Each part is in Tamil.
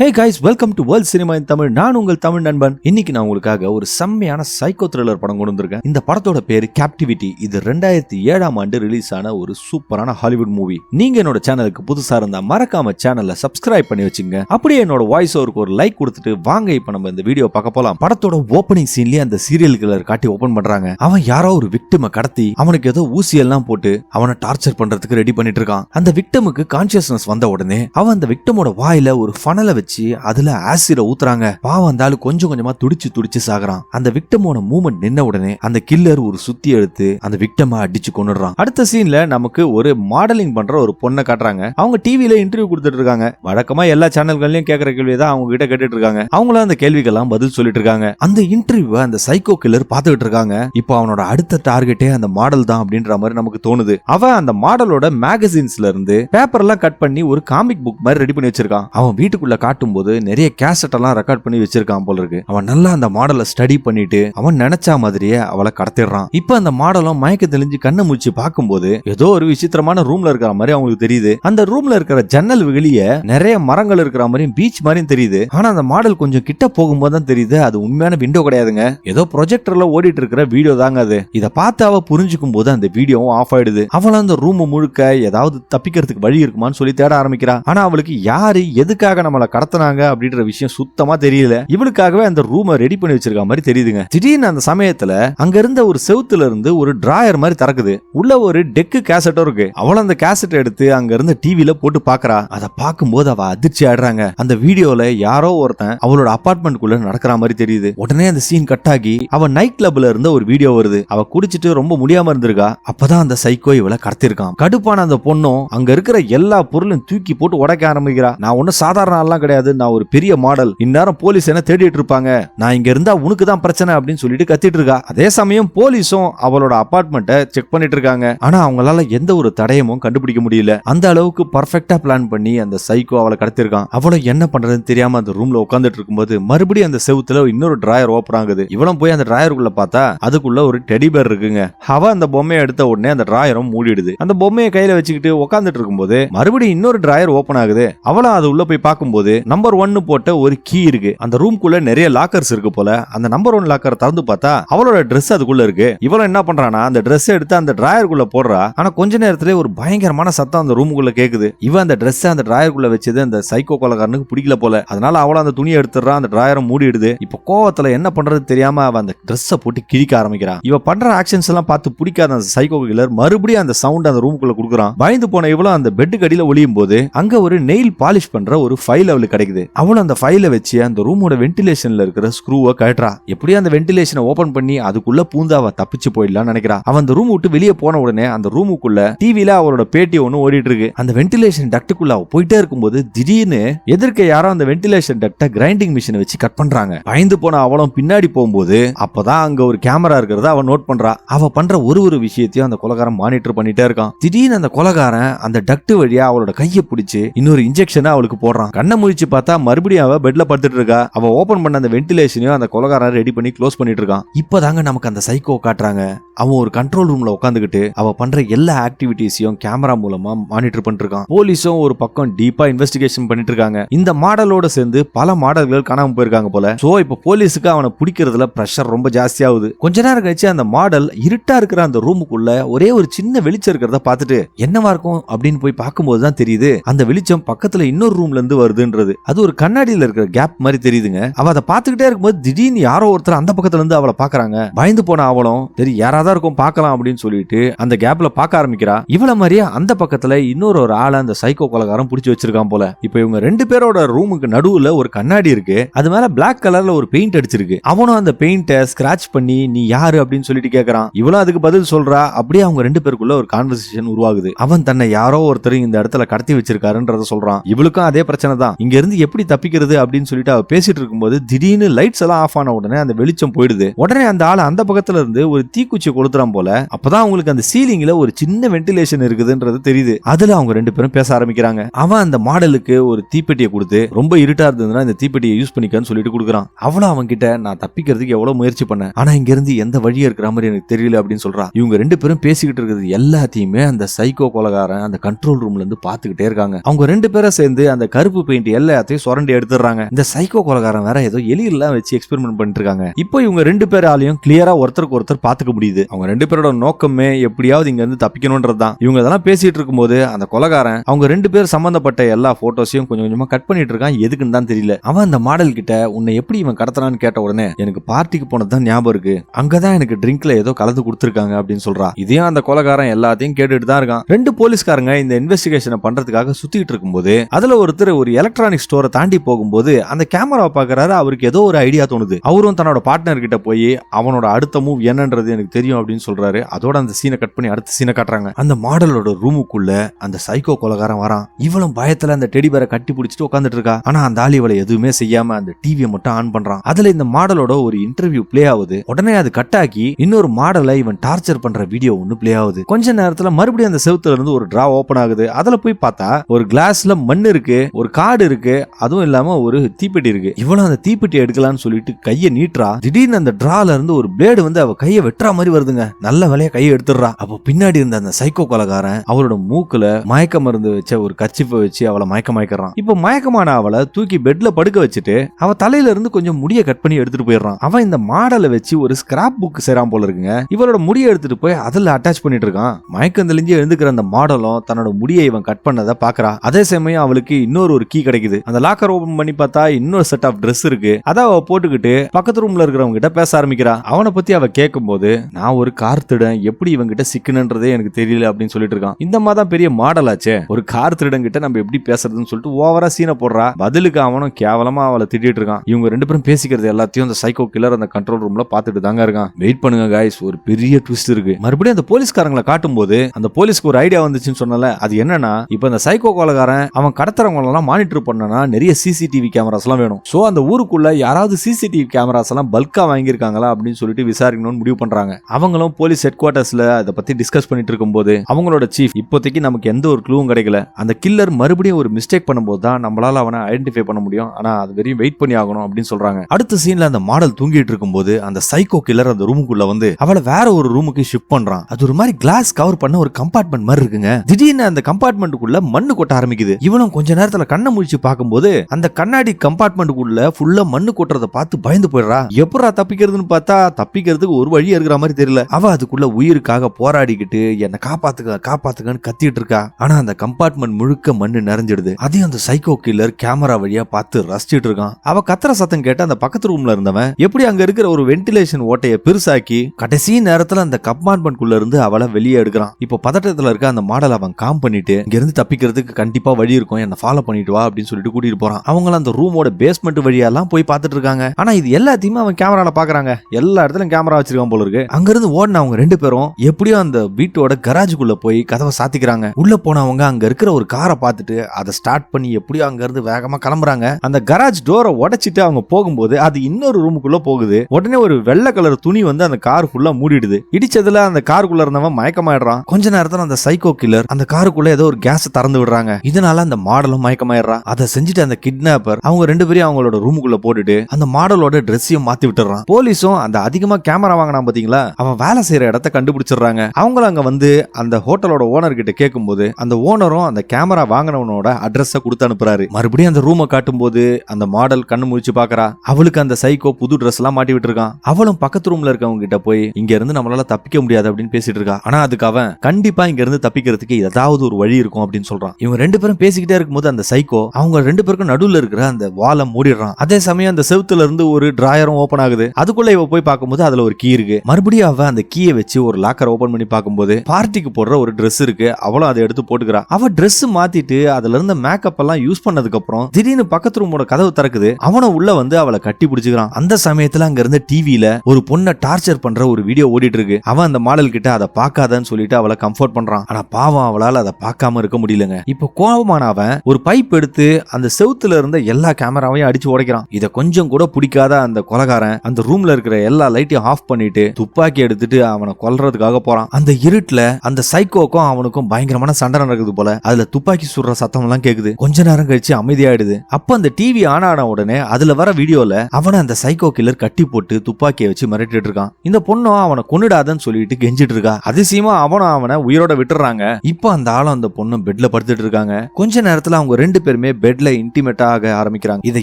Hey guys welcome to world cinema in Tamil நான் உங்கள் தமிழ் நண்பன். இன்னைக்கு நான் உங்களுக்காக ஒரு செம்மையான சைக்கோ த்ரில்லர் படம் கொண்டு வந்திருக்கேன். இந்த படத்தோட பேரு கேப்டிவிட்டி இது ரெண்டாயிரத்தி ஏழாம் ஆண்டு ரிலீஸ் ஆன ஒரு சூப்பரான ஹாலிவுட் மூவி நீங்க என்னோட சேனலுக்கு புதுசா இருந்தா மறக்காம சேனலை சப்ஸ்கிரைப் பண்ணி வச்சுங்க. அப்படியே என்னோட வாய்ஸ் ஓவருக்கு ஒரு லைக் கொடுத்துட்டு வாங்க இப்ப நம்ம இந்த வீடியோ பார்க்க போலாம். படத்தோட ஓப்பனிங் சீன்லயே அந்த சீரியல் கில்லர் காட்டி ஓபன் பண்றாங்க. அவன் யாரோ ஒரு விக்டிம கடத்தி அவனுக்கு ஏதோ ஊசி எல்லாம் போட்டு அவனை டார்ச்சர் பண்றதுக்கு ரெடி பண்ணிட்டு இருக்கான். அந்த விக்டமுக்கு கான்சியஸ்னஸ் வந்த உடனே அவன் அந்த விக்டமோட வாயில ஒரு ஃபனலை வச்சு அதுல ஆசிட ஊத்துறாங்க. பாவம் அந்த ஆளு கொஞ்சம் கொஞ்சமா துடிச்சு துடிச்சு சாகுறான். அந்த விக்டமோட மூமெண்ட் நின்ன உடனே அந்த கில்லர் ஒரு சுத்தி எடுத்து அந்த விக்டம அடிச்சு கொண்டுடுறான் அடுத்த சீன்ல நமக்கு ஒரு மாடலிங் பண்ற ஒரு பொண்ணை காட்டுறாங்க. அவங்க டிவில இன்டர்வியூ கொடுத்துட்டு இருக்காங்க. வழக்கமா எல்லா சேனல்கள்லயும் கேக்குற கேள்வி தான் அவங்க கிட்ட கேட்டுட்டு இருக்காங்க. அவங்களும் அந்த கேள்விக்கெல்லாம் பதில் சொல்லிட்டு இருக்காங்க. அந்த இன்டர்வியூ அந்த சைக்கோ கில்லர் பாத்துக்கிட்டு இருக்காங்க. இப்போ அவனோட அடுத்த டார்கெட்டே அந்த மாடல் தான் அப்படின்ற மாதிரி நமக்கு தோணுது. அவன் அந்த மாடலோட மேகசின்ஸ்ல இருந்து பேப்பர் எல்லாம் கட் பண்ணி ஒரு காமிக் புக் மாதிரி ரெடி பண்ணி வச்சிருக்கான். அவன் வீட்டுக்குள்ள காட்டும்போது நிறைய கேசட் எல்லாம் ரெக்கார்ட் பண்ணி வச்சிருக்கான் போல இருக்கு. அவன் நல்லா அந்த மாடலை ஸ்டடி பண்ணிட்டு அவன் நினைச்ச மாதிரியே அவளை கடத்திடுறான். இப்ப அந்த மாடலும் மயக்க தெளிஞ்சு கண்ணை முடிச்சு பார்க்கும்போது ஏதோ ஒரு விசித்திரமான ரூம்ல இருக்கிற மாதிரி அவங்களுக்கு தெரியுது. அந்த ரூம்ல இருக்கிற ஜன்னல் வெளிய நிறைய மரங்கள் இருக்கிற மாதிரியும் பீச் மாதிரியும் தெரியுது. ஆனா அந்த மாடல் கொஞ்சம் கிட்ட போகும்போது தான் தெரியுது அது உண்மையான விண்டோ கிடையாதுங்க. ஏதோ ப்ரொஜெக்டர்ல ஓடிட்டு இருக்கிற வீடியோ தாங்க அது. இத பார்த்து அவ புரிஞ்சுக்கும் போது அந்த வீடியோவும் ஆஃப் ஆயிடுது. அவள் அந்த ரூம் முழுக்க ஏதாவது தப்பிக்கிறதுக்கு வழி இருக்குமான்னு சொல்லி தேட ஆரம்பிக்கிறா. ஆனா அவளுக்கு யாரு எதுக்காக நம்மளை கடத்தினாங்க அப்படின்ற விஷயம் சுத்தமா தெரியல. இவளுக்காகவே அந்த ரூமை ரெடி பண்ணி வச்சிருக்க மாதிரி தெரியுதுங்க. திடீர்னு அந்த சமயத்துல அங்க இருந்த ஒரு செவுத்துல இருந்து ஒரு டிராயர் மாதிரி திறக்குது. உள்ள ஒரு டெக்கு கேசட்டும் இருக்கு. அவளும் அந்த கேசட் எடுத்து அங்க இருந்த டிவில போட்டு பாக்குறா. அதை பார்க்கும்போது அவ அதிர்ச்சி ஆடுறாங்க அந்த வீடியோல யாரோ ஒருத்தன் அவளோட அபார்ட்மெண்ட் குள்ள நடக்கிற மாதிரி தெரியுது. உடனே அந்த சீன் கட் ஆகி அவ நைட் கிளப்ல இருந்த ஒரு வீடியோ வருது. அவ குடிச்சிட்டு ரொம்ப முடியாம இருந்திருக்கா. அப்பதான் அந்த சைக்கோ இவளை கடத்திருக்கான் கடுப்பான அந்த பொண்ணும் அங்க இருக்கிற எல்லா பொருளும் தூக்கி போட்டு உடைக்க ஆரம்பிக்கிறா. நான் ஒன்னும் சாதாரண ஆள்லாம் கிடையாது. நான் ஒரு பெரிய மாடல். இந்நேரம் போலீஸ் என்ன தேடிட்டு இருப்பாங்க? நான் இங்க இருந்தா உனக்கு தான் பிரச்சனை அப்படின்னு சொல்லிட்டு கத்திட்டு இருக்கா? அதே சமயம் போலீஸும் அவளோட அபார்ட்மெண்ட்டை செக் பண்ணிட்டு இருக்காங்க. ஆனா அவங்களால எந்த ஒரு தடயமும் கண்டுபிடிக்க முடியல. அந்த அளவுக்கு பர்ஃபெக்டா பிளான் பண்ணி அந்த சைக்கோ அவளை கடத்திருக்கான். அவளை என்ன பண்றதுன்னு தெரியாம அந்த ரூம்ல உட்காந்துட்டு இருக்கும்போது மறுபடியும் அந்த செவுத்துல இன்னொரு டிராயர் ஓப்பன் ஆகுது. இவளும் போய் அந்த டிராயருக்குள்ள பார்த்தா அதுக்குள்ள ஒரு டெடி பேர் இருக்குங்க. அவ அந்த பொம்மையை எடுத்த உடனே அந்த டிராயரும் மூடிடுது. அந்த பொம்மையை கையில வச்சுக்கிட்டு உட்காந்துட்டு இருக்கும்போது மறுபடியும் இன்னொரு டிராயர் ஓப்பன் ஆகுது. அவளும் அது உள்ள போய் பார்க்கும்போது நம்பர் ஒன்னு போட்ட ஒரு கீ இருக்கு. அந்த ரூம்குள்ள நிறைய லாக்கர்ஸ் இருக்கு போல. அந்த நம்பர் ஒன் லாக்கர் திறந்து பார்த்தா அவளோட ட்ரெஸ் அதுக்குள்ள இருக்கு. இவளும் என்ன பண்றானா அந்த ட்ரெஸ் எடுத்து அந்த டிராயருக்குள்ள போடுறா. ஆனா கொஞ்ச நேரத்திலே ஒரு பயங்கரமான சத்தம் அந்த ரூமுக்குள்ள கேக்குது. இவ அந்த ட்ரெஸ் அந்த டிராயருக்குள்ள வச்சது அந்த சைக்கோ கொலகாரனுக்கு பிடிக்கல போல. அதனால அவளும் அந்த துணியை எடுத்துறா அந்த டிராயரை மூடிடுது. இப்ப கோவத்துல என்ன பண்றது தெரியாம அவ அந்த ட்ரெஸ்ஸை போட்டு கிழிக்க ஆரம்பிக்கிறான் இவ பண்ற ஆக்ஷன்ஸ் எல்லாம் பார்த்து பிடிக்காத அந்த சைக்கோ கில்லர் மறுபடியும் அந்த சவுண்ட் அந்த ரூமுக்குள்ள கொடுக்குறான். பயந்து போன இவளும் அந்த பெட்டுக்கு அடியில ஒளியும் போது அங்க ஒரு நெயில் பாலிஷ் பண்ற ஒரு ஃபைல் அவளுக்கு கிடைக்குது. அவளும் அந்த ஃபைலை வச்சு அந்த ரூமோட வென்டிலேஷன்ல இருக்கிற ஸ்க்ரூவை கட்டுறா எப்படியும் அந்த வென்டிலேஷனை ஓபன் பண்ணி அதுக்குள்ள பூந்து அவ தப்பிச்சு போயிடலாம்னு நினைக்கிறா. அவன் அந்த ரூம் விட்டு வெளியே போன உடனே அந்த ரூமுக்குள்ள டிவில அவளோட பேட்டி ஒன்னு ஓடிட்டு இருக்கு அந்த வென்டிலேஷன் டக்டுக்குள்ள அவ போயிட்டே இருக்கும்போது திடீர்னு எதிர்க்க யாரோ அந்த வென்டிலேஷன் டக்ட கிரைண்டிங் மிஷினை வச்சு கட் பண்றாங்க. பயந்து போன அவளும் பின்னாடி போகும்போது அப்பதான் அங்க ஒரு கேமரா இருக்கிறத அவ நோட் பண்றா. அவ பண்ற ஒரு ஒரு விஷயத்தையும் அந்த கொலகாரன் மானிட்டர் பண்ணிட்டே இருக்கான். திடீர்னு அந்த கொலகாரன் அந்த டக்டு வழியா அவளோட கையை பிடிச்சு இன்னொரு இன்ஜெக்ஷனை அவளுக்கு போடுறான். கண்ணை முழிச்சு பார்த்தா மறுபடியும் அவ பெட்ல படுத்துட்டு இருக்கா. அவ ஓபன் பண்ண அந்த வென்டிலேஷனையும் அந்த கொலகாரன் ரெடி பண்ணி க்ளோஸ் பண்ணிட்டு இருக்கான். இப்பதாங்க நமக்கு அந்த சைக்கோ காட்டுறாங்க. அவன் ஒரு கண்ட்ரோல் ரூம்ல உட்காந்துக்கிட்டு அவ பண்ற எல்லா ஆக்டிவிட்டிஸையும் கேமரா மூலமா மானிட்டர் பண்ணிட்டு இருக்கான். போலீஸும் ஒரு பக்கம் டீப்பா இன்வெஸ்டிகேஷன் பண்ணிட்டு இருக்காங்க. இந்த மாடலோட சேர்ந்து பல மாடல்கள் காணாம போயிருக்காங்க போல. சோ இப்ப போலீஸுக்கு அவனை பிடிக்கிறதுல பிரஷர் ரொம்ப ஜாஸ்தியாகுது. கொஞ்ச நேரம் கழிச்சு அந்த மாடல் இருட்டா இருக்கிற அந்த ரூமுக்குள்ள ஒரே ஒரு சின்ன வெளிச்சம் இருக்கிறத பார்த்துட்டு என்னவா இருக்கும்? அப்படின்னு போய் பார்க்கும்போது தான் தெரியுது அந்த வெளிச்சம் பக்கத்துல இன்னொரு ரூம்ல இருந்து வருதுன்றது. அது ஒரு கண்ணாடியில இருக்கிற கேப் மாதிரி தெரியுதுங்க. அவ அதை பார்த்துக்கிட்டே இருக்கும்போது திடீர்னு யாரோ ஒருத்தர் அந்த பக்கத்துல இருந்து அவளை பாக்குறாங்க பயந்து போன அவளும் சரி யாராதான் இருக்கும் பார்க்கலாம் அப்படின்னு சொல்லிட்டு அந்த கேப்ல பார்க்க ஆரம்பிக்கிறா. இவள மாதிரியே அந்த பக்கத்துல இன்னொரு ஒரு ஆளை அந்த சைக்கோ கொலகாரம் பிடிச்சி வச்சிருக்கான் போல. இப்போ இவங்க ரெண்டு பேரோட ரூமுக்கு நடுவுல ஒரு கண்ணாடி இருக்கு. அது மேல பிளாக் கலர்ல ஒரு பெயிண்ட் அடிச்சிருக்கு. அவனும் அந்த பெயிண்ட ஸ்கிராச் பண்ணி நீ யாரு? அப்படின்னு சொல்லிட்டு கேக்குறான். இவளும் அதுக்கு பதில் சொல்றா. அப்படியே அவங்க ரெண்டு பேருக்குள்ள ஒரு கான்வர்சேஷன் உருவாகுது. அவன் தன்னை யாரோ ஒருத்தர் இந்த இடத்துல கடத்தி வச்சிருக்காருன்றத சொல்றான். இவளுக்கும் அதே பிரச்சனை தான். இங்க இருந்து எப்படி தப்பிக்கிறது அப்படின்னு சொல்லிட்டு அவ பேசிட்டு இருக்கும்போது திடீர்னு லைட்ஸ் எல்லாம் ஆஃப் ஆன உடனே அந்த வெளிச்சம் போயிடுது. உடனே அந்த ஆள் அந்த பக்கத்துல இருந்து ஒரு தீக்குச்சி கொளுத்துறான் போல. அப்பதான் அவங்களுக்கு அந்த சீலிங்ல ஒரு சின்ன வென்டிலேஷன் இருக்குதுன்றது தெரியுது. அதுல அவங்க ரெண்டு பேரும் பேச ஆரம்பிக்கிறாங்க. அவன் அந்த மாடலுக்கு ஒரு தீப்பெட்டியை கொடுத்து ரொம்ப இருட்டா இருந்ததுன்னா இந்த தீப்பெட்டியை யூஸ் பண்ணிக்கன்னு சொல்லிட்டு கொடுக்குறான். அவளும் அவன் கிட்ட நான் தப்பிக்கிறதுக்கு எவ்வளவு முயற்சி பண்ணேன். ஆனா இங்க இருந்து எந்த வழியா இருக்கிற மாதிரி எனக்கு தெரியல அப்படின்னு சொல்றான் இவங்க ரெண்டு பேரும் பேசிக்கிட்டு இருக்கிறது எல்லாத்தையுமே அந்த சைக்கோ கொலகாரன் அந்த கண்ட்ரோல் ரூம்ல இருந்து பாத்துக்கிட்டே இருக்காங்க. அவங்க ரெண்டு பேரும் சேர்ந்து அந்த கருப்பு பெயிண்ட் எல்ல எல்லாத்தையும் சுரண்டி எடுத்துடுறாங்க. இந்த சைக்கோ கொலகாரன் வேற ஏதோ எலியெல்லாம் வச்சு எக்ஸ்பெரிமெண்ட் பண்ணிட்டு இருக்காங்க இப்போ இவங்க ரெண்டு பேராலையும் கிளியரா ஒருத்தருக்கு ஒருத்தர் பாத்துக்க முடியுது. அவங்க ரெண்டு பேரோட நோக்கமே எப்படியாவது இங்க இருந்து தப்பிக்கணும்ன்றதுதான் இவங்க இதெல்லாம் பேசிட்டு இருக்கும்போது அந்த கொலகாரன் அவங்க ரெண்டு பேர் சம்பந்தப்பட்ட எல்லா போட்டோஸையும் கொஞ்சம் கொஞ்சமா கட் பண்ணிட்டு இருக்கான் எதுக்குன்னு தான் தெரியல. அவன் அந்த மாடல் கிட்ட உன்னை எப்படி இவன் கடத்துறான்னு கேட்ட உடனே எனக்கு பார்ட்டிக்கு போனது தான் ஞாபகம் இருக்கு. அங்கதான் எனக்கு ட்ரிங்க்ல ஏதோ கலந்து கொடுத்துருக்காங்க அப்படின்னு சொல்றா. இதையும் அந்த கொலகாரன் எல்லாத்தையும் கேட்டுட்டு தான் இருக்கான். ரெண்டு போலீஸ்காரங்க இந்த இன்வெஸ்டிகேஷனை பண்றதுக்காக சுத்திட்டு இருக்கும்போது அதுல ஒருத்தர் ஒரு எலக்ட்ரானிக் ஸ்டோரை தாண்டி போகும்போது அந்த கேமராவை பாக்குறாரு அவருக்கு ஏதோ ஒரு ஐடியா தோணுது. அவரும் தன்னோட பார்ட்னர் கிட்ட போய் அவனோட அடுத்த மூவ் என்னன்றது எனக்கு தெரியும் அப்படின்னு சொல்றாரு. அதோட அந்த சீனை கட் பண்ணி அடுத்த சீனை காட்டுறாங்க. அந்த மாடலோட ரூமுக்குள்ள அந்த சைக்கோ கொலகாரன் வரான். இவளும் பயத்துல அந்த டெடிபேரை கட்டி பிடிச்சிட்டு உட்காந்துட்டு இருக்கா. ஆனா அந்த ஆள் இவளை எதுவுமே செய்யாம அந்த டிவியை மட்டும் ஆன் பண்றான். அதுல இந்த மாடலோட ஒரு இன்டர்வியூ ப்ளே ஆகுது. உடனே அது கட் ஆகி இன்னொரு மாடலை இவன் டார்ச்சர் பண்ற வீடியோ ஒன்னு பிளே ஆகுது. கொஞ்ச நேரத்துல மறுபடியும் அந்த செவுத்துல இருந்து ஒரு டிரா ஓபன் ஆகுது. அதுல போய் பார்த்தா ஒரு கிளாஸ்ல மண் இருக்கு ஒரு கார்டு இருக்கு. அதுவும் இல்லாம ஒரு தீப்பெட்டி இருக்கு. இவ்வளவு அந்த தீப்பெட்டி எடுக்கலாம்னு சொல்லிட்டு கையை நீட்டுறா. திடீர்னு அந்த டிரால இருந்து ஒரு பிளேடு வந்து அவ கையை வெட்டுற மாதிரி வருதுங்க. நல்ல வேலையா கையை எடுத்துடுறா. அப்போ பின்னாடி இருந்த அந்த சைக்கோ கொலகாரன் அவளோட மூக்குல மயக்க மருந்து வச்ச ஒரு கச்சிப்பை வச்சு அவளை மயக்க மயக்கிறான். இப்போ மயக்கமான அவளை தூக்கி பெட்ல படுக்க வச்சுட்டு அவ தலையில இருந்து கொஞ்சம் முடிய கட் பண்ணி எடுத்துட்டு போயிடுறான். அவன் இந்த மாடலை வச்சு ஒரு ஸ்கிராப் புக் செய்றான் போல இருக்குங்க. இவளோட முடிய எடுத்துட்டு போய் அதுல அட்டாச் பண்ணிட்டு இருக்கான். மயக்கம் தெளிஞ்சு எழுந்துக்கிற அந்த மாடலும் தன்னோட முடியை இவன் கட் பண்ணதை பாக்குறா. அதே சமயம் அவளுக்கு இன்னொரு ஒரு கீ கிடைக்குது. அந்த லாக்கர் ஓபன் பண்ணி பார்த்தா இன்னொரு செட் ஆஃப் ட்ரெஸ் இருக்கு. அதை அவ போட்டுக்கிட்டு பக்கத்து ரூம்ல இருக்கிறவங்க கிட்ட பேச ஆரம்பிக்கிறா. அவனை பத்தி அவ கேட்கும்போது நான் ஒரு கார் திருடன். எப்படி இவங்க கிட்ட சிக்கணுன்றதே எனக்கு தெரியல அப்படின்னு சொல்லிட்டு இருக்கான். இந்த மாதிரி தான் பெரிய மாடல் ஆச்சே. ஒரு கார் திருடன் கிட்ட நம்ம எப்படி பேசுறதுன்னு சொல்லிட்டு ஓவரா சீனை போடுறா. பதிலுக்கு அவனும் கேவலமா அவளை திட்டிட்டு இருக்கான். இவங்க ரெண்டு பேரும் பேசிக்கிறது எல்லாத்தையும் அந்த சைக்கோ கில்லர் அந்த கண்ட்ரோல் ரூம்ல பாத்துட்டு தாங்க இருக்கான். வெயிட் பண்ணுங்க காய்ஸ் ஒரு பெரிய ட்விஸ்ட் இருக்கு. மறுபடியும் அந்த போலீஸ்காரங்களை காட்டும் போது அந்த போலீஸ்க்கு ஒரு ஐடியா வந்துச்சுன்னு சொன்னல அது என்னன்னா இப்ப அந்த சைக்கோ கொலகாரன் அவன் கடத்துறவங்களெல்லாம் மானிட்டர் பண்ண பண்ணணும்னா நிறைய சிசிடிவி கேமராஸ் எல்லாம் வேணும். சோ அந்த ஊருக்குள்ள யாராவது சிசிடிவி கேமராஸ் எல்லாம் பல்கா வாங்கியிருக்காங்களா அப்படின்னு சொல்லிட்டு விசாரிக்கணும்னு முடிவு பண்றாங்க. அவங்களும் போலீஸ் ஹெட் குவார்டர்ஸ்ல அதை பத்தி டிஸ்கஸ் பண்ணிட்டு இருக்கும்போது அவங்களோட சீஃப் இப்போதைக்கு நமக்கு எந்த ஒரு க்ளூவும் கிடைக்கல. அந்த கில்லர் மறுபடியும் ஒரு மிஸ்டேக் பண்ணும்போது தான் நம்மளால அவனை ஐடென்டிஃபை பண்ண முடியும். ஆனா அது வரையும் வெயிட் பண்ணி ஆகணும் அப்படின்னு சொல்றாங்க. அடுத்த சீன்ல அந்த மாடல் தூங்கிட்டு இருக்கும்போது அந்த சைக்கோ கில்லர் அந்த ரூமுக்குள்ள வந்து அவளை வேற ஒரு ரூமுக்கு ஷிஃப்ட் பண்றான். அது ஒரு மாதிரி கிளாஸ் கவர் பண்ண ஒரு கம்பார்ட்மெண்ட் மாதிரி இருக்குங்க. திடீர்னு அந்த கம்பார்ட்மெண்ட்டுக்குள்ள மண்ணு கொட்ட ஆரம்பிக்குது. இவனும் கொஞ்ச நேரத்துல கண்ணை முழிச்சு பார்க்கும்போது அந்த கண்ணாடி கம்பார்ட்மெண்ட்டுக்குள்ள ஃபுல்லா மண்ணு கொட்டுறத பார்த்து பயந்து போயிடுறா. எப்படா தப்பிக்கிறதுன்னு பார்த்தா தப்பிக்கிறதுக்கு ஒரு வழி இருக்கிற மாதிரி தெரியல. அவ அதுக்குள்ள உயிருக்காக போராடிக்கிட்டு என்னை காப்பாத்துக்க காப்பாத்துக்கன்னு கத்திட்டு இருக்கா. ஆனா அந்த கம்பார்ட்மெண்ட் முழுக்க மண்ணு நிறைஞ்சிடுது. அதையும் அந்த சைக்கோ கில்லர் கேமரா வழியா பார்த்து ரசிச்சிட்டு இருக்கான். அவ கத்துற சத்தம் கேட்டு அந்த பக்கத்து ரூம்ல இருந்தவன் எப்படி அங்க இருக்கிற ஒரு வென்டிலேஷன் ஓட்டைய பெருசாக்கி கடைசி நேரத்துல அந்த கம்பார்ட்மெண்ட் குள்ள இருந்து அவளை வெளியே எடுக்கிறான். இப்ப பதட்டத்துல இருக்க அந்த மாடல் அவன் காம் பண்ணிட்டு இங்க இருந்து தப்பிக்கிறதுக்கு கண்டிப்பா வழி இருக்கும். என்ன ஃபாலோ பண்ணிட்டு வா அப்படின்னு சொல்லி சொல்லிட்டு கூட்டிட்டு போறான். அவங்கள அந்த ரூமோட பேஸ்மெண்ட் வழியெல்லாம் போய் பார்த்துட்டு இருக்காங்க ஆனா இது எல்லாத்தையுமே அவன் கேமரால பாக்குறாங்க எல்லா இடத்துலயும் கேமரா வச்சிருக்கான் போல இருக்கு. அங்க இருந்து ஓடின அவங்க ரெண்டு பேரும் எப்படியோ அந்த வீட்டோட கராஜுக்குள்ள போய் கதவை சாத்திக்கிறாங்க. உள்ள போனவங்க அங்க இருக்கிற ஒரு காரை பார்த்துட்டு அதை ஸ்டார்ட் பண்ணி எப்படியோ அங்க இருந்து வேகமா கிளம்புறாங்க. அந்த கராஜ் டோரை உடைச்சிட்டு அவங்க போகும்போது அது இன்னொரு ரூமுக்குள்ள போகுது. உடனே ஒரு வெள்ளை கலர் துணி வந்து அந்த கார் ஃபுல்லா மூடிடுது. இடிச்சதுல அந்த காருக்குள்ள இருந்தவன் மயக்கமாயிடுறான். கொஞ்ச நேரத்துல அந்த சைக்கோ கில்லர் அந்த காருக்குள்ள ஏதோ ஒரு கேஸ் திறந்து விடுறாங்க. இதனால அந்த மாடலும் மயக்கமாயிடுறான். அதை செஞ்சுட்டு அந்த கிட்னாப்பர் அவங்க ரெண்டு பேரையும் அவங்களோட ரூமுக்குள்ள போட்டுட்டு அந்த மாடலோட ட்ரெஸ்ஸையும் மாத்தி விட்டுறான் போலீஸும் அந்த அதிகமா கேமரா வாங்கினா பாத்தீங்களா? அவன் வேலை செய்யற இடத்த கண்டுபிடிச்சிடுறாங்க. அவங்களும் அங்க வந்து அந்த ஹோட்டலோட ஓனர் கிட்ட கேட்கும்போது அந்த ஓனரும் அந்த கேமரா வாங்கினவனோட அட்ரஸ் கொடுத்து அனுப்புறாரு. மறுபடியும் அந்த ரூமை காட்டும் போது அந்த மாடல் கண்ணு முழிச்சு பாக்குறா. அவளுக்கு அந்த சைக்கோ புது ட்ரெஸ் எல்லாம் மாட்டி விட்டுருக்கான். அவளும் பக்கத்து ரூம்ல இருக்கவங்க கிட்ட போய் இங்க இருந்து நம்மளால தப்பிக்க முடியாது அப்படின்னு பேசிட்டு இருக்கா. ஆனா அதுக்கு அவன் கண்டிப்பா இங்க இருந்து தப்பிக்கிறதுக்கு ஏதாவது ஒரு வழி இருக்கும் அப்படின்னு சொல்றான். இவங்க ரெண்டு பேரும் பேசிக்கிட்டே இருக்கும்போது அந்த சைக்கோ அவங்க ரெண்டு பேருக்கும் நடுவில் இருக்கிற அந்த வாலை மூடிடுறான். அதே சமயம் அந்த செவுத்துல இருந்து ஒரு டிராயரும் ஓபன் ஆகுது. அதுக்குள்ள இவ போய் பார்க்கும்போது அதுல ஒரு கீ இருக்கு. மறுபடியும் அவ அந்த கீயை வச்சு ஒரு லாக்கர் ஓபன் பண்ணி பார்க்கும்போது பார்ட்டிக்கு போடுற ஒரு ட்ரெஸ் இருக்கு. அவளும் அதை எடுத்து போட்டுக்கிறா அவ ட்ரெஸ் மாத்திட்டு அதுல இருந்த மேக்கப் எல்லாம் யூஸ் பண்ணதுக்கு அப்புறம் திடீர்னு பக்கத்து ரூமோட கதவு திறக்குது. அவனும் உள்ள வந்து அவளை கட்டி பிடிச்சுக்கிறான். அந்த சமயத்துல அங்க இருந்த டிவியில ஒரு பொண்ணை டார்ச்சர் பண்ற ஒரு வீடியோ ஓடிட்டு இருக்கு. அவன் அந்த மாடல் கிட்ட அதை பார்க்காதன்னு சொல்லிட்டு அவளை கம்ஃபர்ட் பண்றான். ஆனா பாவம் அவளால் அதை பார்க்காம இருக்க முடியலங்க. இப்போ கோபமான அவன் ஒரு பைப் எடுத்து அந்த செவுத்துல இருந்த எல்லா கேமராவையும் அடிச்சு உடைக்கிறான். இதை கொஞ்சம் கூட பிடிக்காத அந்த கொலகாரன் அந்த ரூம்ல இருக்கிற எல்லா லைட்டையும் ஆஃப் பண்ணிட்டு துப்பாக்கி எடுத்துட்டு அவனை கொல்றதுக்காக போறான். அந்த இருட்டுல அந்த சைக்கோக்கும் அவனுக்கும் பயங்கரமான சண்டை நடக்குது போல. அதுல துப்பாக்கி சுடுற சத்தம் எல்லாம் கேக்குது. கொஞ்ச நேரம் கழிச்சு அமைதியாயிடுது. அப்ப அந்த டிவி ஆன் ஆன உடனே அதுல வர வீடியோல அவனை அந்த சைக்கோ கில்லர் கட்டி போட்டு துப்பாக்கியை வச்சு மிரட்டிட்டு இருக்கான். இந்த பொண்ணும் அவனை கொன்னுடாதன்னு சொல்லிட்டு கெஞ்சிட்டு இருக்கா. அதிசயமா அவனும் அவனை உயிரோட விட்டுறாங்க. இப்போ அந்த ஆளும் அந்த பொண்ணும் பெட்ல படுத்துட்டு இருக்காங்க. கொஞ்ச நேரத்துல அவங்க ரெண்டு பேருமே பெட்ல இன்டிமேட் ஆக ஆரம்பிக்கிறாங்க. இதை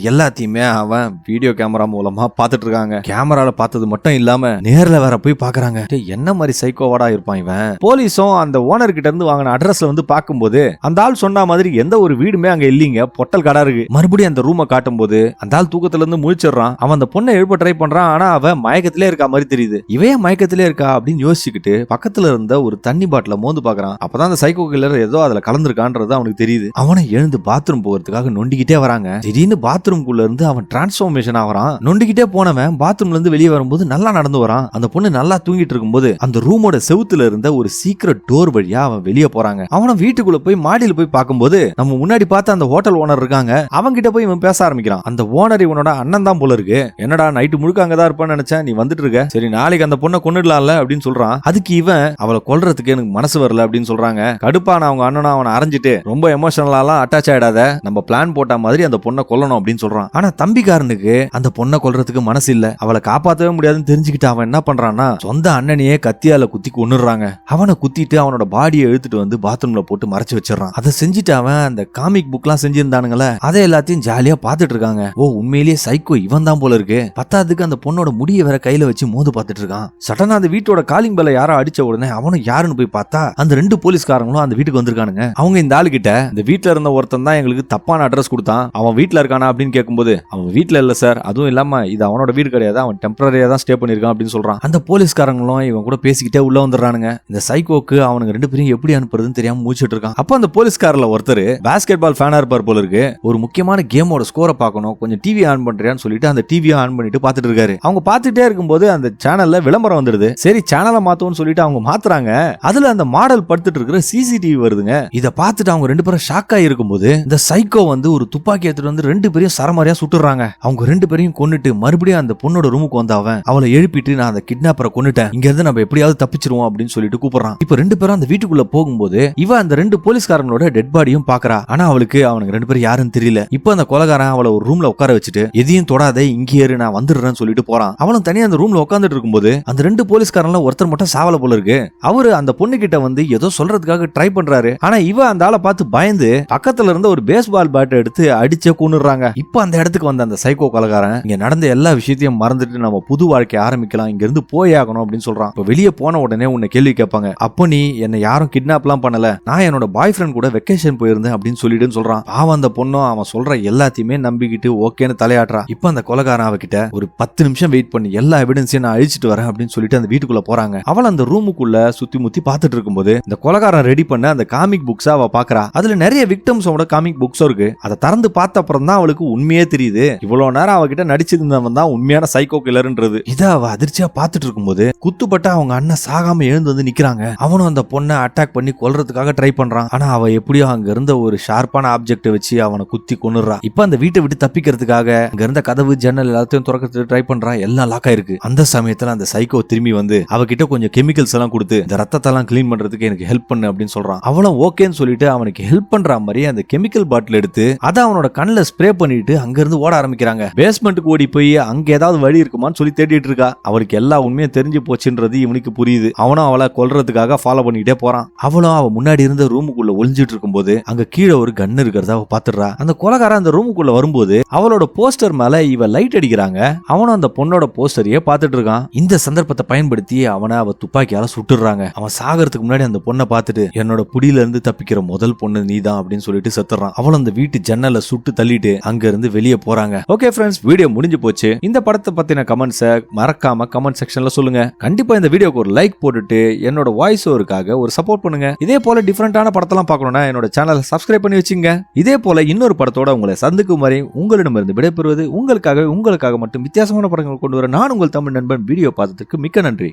எல்லாத்தையுமே அவன் வீடியோ கேமரா மூலமா பாத்துட்டு இருக்காங்க கேமரால பார்த்தது மட்டும் இல்லாம நேர்ல வேற போய் பாக்குறாங்க என்ன மாதிரி சைக்கோவாடா இருப்பான் இவன்? போலீஸும் அந்த ஓனர் கிட்ட இருந்து வாங்கின அட்ரஸ்ல வந்து பார்க்கும்போது அந்த ஆள் சொன்ன மாதிரி எந்த ஒரு வீடுமே அங்க இல்லீங்க. பொட்டல் கடை இருக்கு. மறுபடியும் அந்த ரூமை காட்டும் போது அந்த ஆள் தூக்கத்துல இருந்து முழிச்சிடுறான். அவன் அந்த பொண்ணை எழுப்ப ட்ரை பண்றான். ஆனா அவன் மயக்கத்திலே இருக்கா மாதிரி தெரியுது. இவைய மயக்கத்திலே இருக்கா அப்படின்னு யோசிச்சுக்கிட்டு பக்கத்துல இருந்த ஒரு தண்ணி பாட்டில மோந்து பாக்குறான் அப்பதான் அந்த சைக்கோ கில்லர் ஏதோ அதுல கலந்துருக்கான்றது அவனுக்கு தெரியுது. அவனை எழுந்து பாத்ரூம் போகிறதுக்காக நொண்டிக்கிட்டே வராங்க. திடீர்னு பாத்ரூம்குள்ள இருந்து அவன் டிரான்ஸ்ஃபார்மேஷன் ஆகிறான் நொண்டிக்கிட்டே போனவன் பாத்ரூம்ல இருந்து வெளியே வரும்போது நல்லா நடந்து வரான். அந்த பொண்ணு நல்லா தூங்கிட்டு இருக்கும்போது அந்த ரூமோட செவுத்துல இருந்த ஒரு சீக்கிரட் டோர் வழியா அவன் வெளியே போறாங்க. அவனும் வீட்டுக்குள்ள போய் மாடியில் போய் பார்க்கும்போது நம்ம முன்னாடி பார்த்த அந்த ஹோட்டல் ஓனர் இருக்காங்க. அவங்க கிட்ட போய் இவன் பேச ஆரம்பிக்கிறான். அந்த ஓனர் இவனோட அண்ணன் தான் போல இருக்கு. என்னடா நைட்டு முழுக்க அங்கதான் இருப்பான்னு நினைச்சேன். நீ வந்துட்டு இருக்க. சரி நாளைக்கு அந்த பொண்ணை கொண்டுடலாம்ல அப்படின்னு சொல்றான். அதுக்கு இவன் அவளை கொல்றதுக்கு எனக்கு மனசு வரல அப்படின்னு சொல்றாங்க. கடுப்பான அவங்க அண்ணனும் அவனை அரைஞ்சிட்டு ரொம்ப எமோஷனலாலாம் அட்டாச் ஆயிடாத. நம்ம பிளான் போட்ட மாதிரி அந்த பொண்ணை கொல்லணும் அப்படின்னு சொல்றான். ஆனா தம்பிக்காரனுக்கு அந்த பொண்ணை கொல்றதுக்கு மனசு இல்ல. அவளை காப்பாத்தவே முடியாதுன்னு தெரிஞ்சுக்கிட்டு அவன் என்ன பண்றான்னா சொந்த அண்ணனையே கத்தியால குத்தி கொன்னுடுறாங்க. அவனை குத்திட்டு அவனோட பாடியை இழுத்துட்டு வந்து பாத்ரூம்ல போட்டு மறைச்சு வச்சிடறான். அதை செஞ்சுட்டு அவன் அந்த காமிக் புக்லாம் செஞ்சிருந்தானுங்களே அதை எல்லாத்தையும் ஜாலியா பாத்துட்டு இருக்காங்க. ஓ உண்மையிலேயே சைக்கோ இவன் தான் போல இருக்கு. பத்தாவதுக்கு அந்த பொண்ணோட முடியை வேற கையில வச்சு மோது பார்த்துட்டு இருக்கான். சடனா அந்த வீட்டோட காலிங் பெல்ல யாரோ அடிச்ச உடனே அவனும் யாருன்னு போய் பார்த்தா அந்த ரெண்டு போலீஸ்காரங்களும் அந்த வீட்டுக்கு வந்திருக்கானுங்க. அவங்க இந்த ஆளு கிட்ட இந்த வீட்டுல இருந்த ஒருத்தன் தான் எங்களுக்கு தப்பான அட்ரஸ் கொடுத்தான். அவன் வீட்டில் இருக்கானா அப்படின்னு கேட்கும்போது அவன் வீட்டில் இல்ல சார் அதுவும் இல்லாம இது அவனோட வீடு கிடையாது. அவன் டெம்பரரியா தான் ஸ்டே பண்ணியிருக்கான் அப்படின்னு சொல்றான். அந்த போலீஸ்காரங்களும் இவன் கூட பேசிக்கிட்டே உள்ள வந்துடுறானுங்க. இந்த சைக்கோக்கு அவனுக்கு ரெண்டு பேரும் எப்படி அனுப்புறதுன்னு தெரியாம மூச்சிட்டு இருக்கான். அப்போ அந்த போலீஸ்காரில் ஒருத்தர் பாஸ்கெட் பால் ஃபேனா இருப்பார் போல இருக்கு. ஒரு முக்கியமான கேமோட ஸ்கோரை பார்க்கணும். கொஞ்சம் டிவி ஆன் பண்றியான்னு சொல்லிட்டு அந்த டிவியை ஆன் பண்ணிட்டு பார்த்துட்டு இருக்காரு. அவங்க பார்த்துட்டே இருக்கும்போது அந்த சேனல்ல விளம்பரம் வந்துடுது. சரி சேனலை மாத்தோம்னு சொல்லிட்டு அவங்க மாத்துறாங்க. அதுல அந்த மாடல் படுத்துட்டு இருக்கிற சிசிடிவி வருதுங்க. இத பார்த்துட்டு அவங்க ரெண்டு பேரும் ஷாக் ஆகி இருக்கும்போது இந்த சைக்கோ வந்து ஒரு துப்பாக்கி எடுத்துட்டு வந்து ரெண்டு பேரையும் சரமாரியா சுட்டுறாங்க. அவங்க ரெண்டு பேரையும் கொன்னுட்டு மறுபடியும் அந்த பொண்ணோட ரூமுக்கு வந்த அவன் அவளை எழுப்பிட்டு நான் அந்த கிட்னாப்பரை கொண்டுட்டேன் இங்க இருந்து நம்ம எப்படியாவது தப்பிச்சிருவோம் அப்படின்னு சொல்லிட்டு கூப்பிடுறான். இப்ப ரெண்டு பேரும் அந்த வீட்டுக்குள்ள போகும்போது இவ அந்த ரெண்டு போலீஸ்காரங்களோட டெட் பாடியும் பாக்குறா. ஆனா அவளுக்கு அவனுக்கு ரெண்டு பேரும் யாருன்னு தெரியல. இப்ப அந்த கொலகாரன் அவளை ஒரு ரூம்ல உட்கார வச்சுட்டு எதையும் தொடாத இங்கே இரு நான் வந்துடுறேன்னு சொல்லிட்டு போறான். அவளும் தனியா அந்த ரூம்ல உட்காந்துட்டு இருக்கும்போது அந்த ரெண்டு போலீஸ்காரன்ல ஒருத்தர் மட்டும் சாவல போல இருக்கு. அவரு அந்த பொண்ணு கிட்ட வந்து ஏதோ சொல்றதுக்காக ட்ரை பண்றாரு. ஆனா இவ அந்த ஆளை பார்த்து பயந்து பக்கத்துல இருந்த ஒரு பேஸ்பால் பேட்டை எடுத்து அடிச்சே கொண்டுறாங்க இப்ப அந்த இடத்துக்கு வந்த அந்த சைக்கோ கொலகாரன் இங்க நடந்த எல்லா விஷயத்தையும் மறந்துட்டு நம்ம புது வாழ்க்கை ஆரம்பிக்கலாம் இங்க இருந்து போய் ஆகணும் அப்படின்னு சொல்றான். இப்ப வெளியே போன உடனே உன்னை கேள்வி கேட்பாங்க. அப்போ நீ என்னை யாரும் கிட்னாப்லாம் பண்ணல. நான் என்னோட பாய் ஃப்ரெண்ட் கூட வெக்கேஷன் போயிருந்தேன் அப்படின்னு சொல்லிடுன்னு சொல்றான். பாவம் அந்த பொண்ணும் அவன் சொல்ற எல்லாத்தையுமே நம்பிக்கிட்டு ஓகேன்னு தலையாட்டுறா. இப்ப அந்த கொலகாரன் அவகிட்ட ஒரு பத்து நிமிஷம் வெயிட் பண்ணி. எல்லா எவிடன்ஸையும் நான் அழிச்சிட்டு வரேன் அப்படின்னு சொல்லிட்டு அந்த வீட்டுக்குள்ள போறாங்க. அவள் அந்த ரூமுக்குள்ள சுத்தி முத்தி பார்த்துட்டு இருக்கும்போது இந்த கொலகாரன் ரெடி பண்ண அந்த காமிக் புக்ஸா அவ பாக்குறா. அதுல நிறைய விக்டம்ஸோட காமிக் புக்ஸும் இருக்கு. அதை திறந்து பார்த்த அப்புறம் தான் அவளுக்கு உண்மையே தெரியுது. இவ்வளவு நேரம் அவகிட்ட நடிச்சிருந்தவன் தான் உண்மையான சைக்கோ கில்லர்ன்றது இதை அவ அதிர்ச்சியா பார்த்துட்டு இருக்கும்போது குத்துப்பட்ட அவங்க அண்ணன் சாகாம எழுந்து வந்து நிக்கிறாங்க. அவனும் அந்த பொண்ணை அட்டாக் பண்ணி கொல்றதுக்காக ட்ரை பண்றான். ஆனா அவ எப்படியோ அங்க இருந்த ஒரு ஷார்ப்பான ஆப்ஜெக்ட் வச்சு அவனை குத்தி கொன்னுறா இப்ப அந்த வீட்டை விட்டு தப்பிக்கிறதுக்காக அங்க இருந்த கதவு ஜன்னல் எல்லாத்தையும் திறக்கிறதுக்கு ட்ரை பண்றான் எல்லாம் லாக் ஆயிருக்கு. அந்த சமயத்துல அந்த சைக்கோ திரும்பி வந்து அவகிட்ட கொஞ்சம் கெமிக்கல்ஸ் எல்லாம் கொடுத்து இந்த ரத்தத்தெல்லாம் கிளீன் பண்றதுக்கு எனக்கு ஹெல்ப் பண்ணு அப்படின்னு சொல்றான். அவளும் ஓகேன்னு சொல்லிட்டு அவனுக்கு ஹெல்ப் பண்ற மாதிரி அந்த கெமிக்கல் பாட்டில் எடுத்து அதை அவனோட கண்ணில் ஸ்ப்ரே பண்ணிட்டு அங்கிருந்து ஓட ஆரம்பிக்கிறாங்க. பேஸ்மெண்ட்டுக்கு ஓடி போய் அங்க ஏதாவது வழி இருக்குமான்னு சொல்லி தேடிட்டு இருக்கா. அவளுக்கு எல்லா உண்மையும் தெரிஞ்சு போச்சுன்றது இவனுக்கு புரியுது. அவனும் அவளை கொல்றதுக்காக ஃபாலோ பண்ணிக்கிட்டே போறான். அவளும் அவ முன்னாடி இருந்த ரூமுக்குள்ள ஒளிஞ்சிட்டு இருக்கும்போது அங்க கீழே ஒரு கன் இருக்கிறத அவ பாத்துடுறா. அந்த கொலகாரன் அந்த ரூமுக்குள்ள வரும்போது அவளோட போஸ்டர் மேல இவ லைட் அடிக்கிறாங்க. அவனும் அந்த பொண்ணோட போஸ்டரையே பாத்துட்டு இருக்கான். இந்த சந்தர்ப்பத்தை பயன்படுத்தி அவனை அவ துப்பாக்கியால சுட்டுறாங்க அவன் சாகறதுக்கு முன்னாடி அந்த பொண்ணை பார்த்துட்டு என்னோட புடியில இருந்து தப்பிக்கிற முதல் பொண்ணு நீதான் அப்படின்னு சொல்லிட்டு செத்துறான் அவளும் அந்த வீட்டு ஜன்னலை சுட்டு தள்ளிட்டு அங்க இருந்து வெளியே போறாங்க. ஓகே ஃப்ரெண்ட்ஸ் வீடியோ முடிஞ்சு போச்சு. இந்த படத்தை பத்தின கமெண்ட்ஸை மறக்காம கமெண்ட் செக்ஷன்ல சொல்லுங்க. கண்டிப்பா இந்த வீடியோக்கு ஒரு லைக் போட்டுட்டு என்னோட வாய்ஸ் ஓவருக்காக ஒரு சப்போர்ட் பண்ணுங்க. இதே போல டிஃப்ரெண்டான படத்தெல்லாம் பார்க்கணும்னா என்னோட சேனலை சப்ஸ்கிரைப் பண்ணி வச்சுங்க. இதே போல இன்னொரு படத்தோட உங்களை சந்திக்கும் வரை உங்களிடமிருந்து விடைபெறுவது உங்களுக்காக உங்களுக்காக மட்டும் வித்தியாசமான படங்கள் கொண்டு வர நான் உங்கள் தமிழ் நண்பன் வீடியோ பார்த்ததுக்கு மிக்க நன்றி.